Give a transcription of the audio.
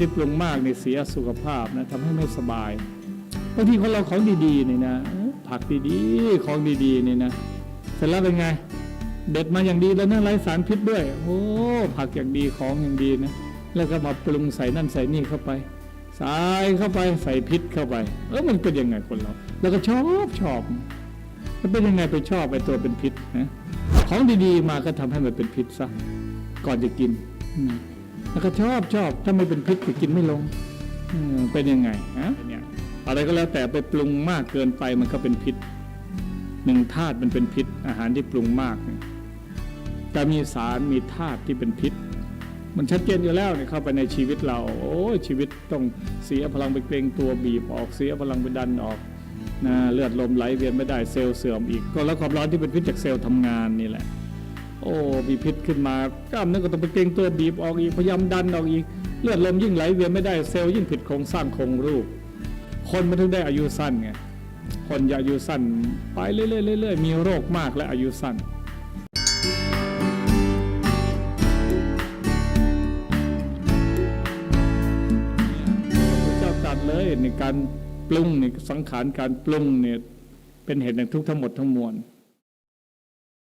ที่ปรุงมากเนี่ยเสียสุขภาพนะทำให้ไม่สบายบางทีคนเราของดีๆเนี่ยนะ ผักดีๆของดีๆเนี่ยนะเสร็จแล้วเป็นไง เด็ดมาอย่างดีแล้วนะไร้สารพิษด้วยโอ้ผักอย่างดีของอย่างดีนะแล้วก็มาปรุงใส่นั่นใส่นี่เข้าไปใส่เข้าไปใส่พิษเข้าไปเออมันเป็นยังไงคนเรา แล้วก็ชอบชอบมันเป็นยังไงไปชอบไอ้ตัวเป็นพิษนะของดีๆมาก็ทำให้มันเป็นพิษซะก่อนจะกินอืม แล้วก็ชอบชอบถ้าไม่เป็นพิษก็กินไม่ลงเป็นยังไงฮะอะไรก็แล้วแต่ไปปรุงมากเกินไปมันก็เป็นพิษหนึ่งธาตุมันเป็นพิษ อาหารที่ปรุงมากเนี่ยแต่มีสารมีธาตุที่เป็นพิษ มันชัดเจนอยู่แล้วเนี่ยเข้าไปในชีวิตเรา โอ้ชีวิตต้องเสียพลังไปเกรงตัวบีบออกเสียพลังไปดันออกนะเลือดลมไหลเวียนไม่ได้เซลล์เสื่อมอีก ก็แล้วความร้อนที่เป็นพิษจากเซลล์ทำงานนี่แหละ โอ้มีพิษขึ้นมากล้ามเนื้อก็ต้องไปเกรงตัวบีบออกอีกพยายามดันออกอีก เลือดลมยิ่งไหลเวียนไม่ได้เซลล์ยิ่งผิดโครงสร้างโครงรูป คนมันถึงได้อายุสั้นไงคนอย่าอายุสั้นไปเรื่อยๆๆมีโรคมากและอายุสั้นพระเจ้าตรัสเลยในการปรุงในสังขารการปรุงเนี่ยเป็นเหตุแห่งทุกข์ทั้งหมดทั้งมวล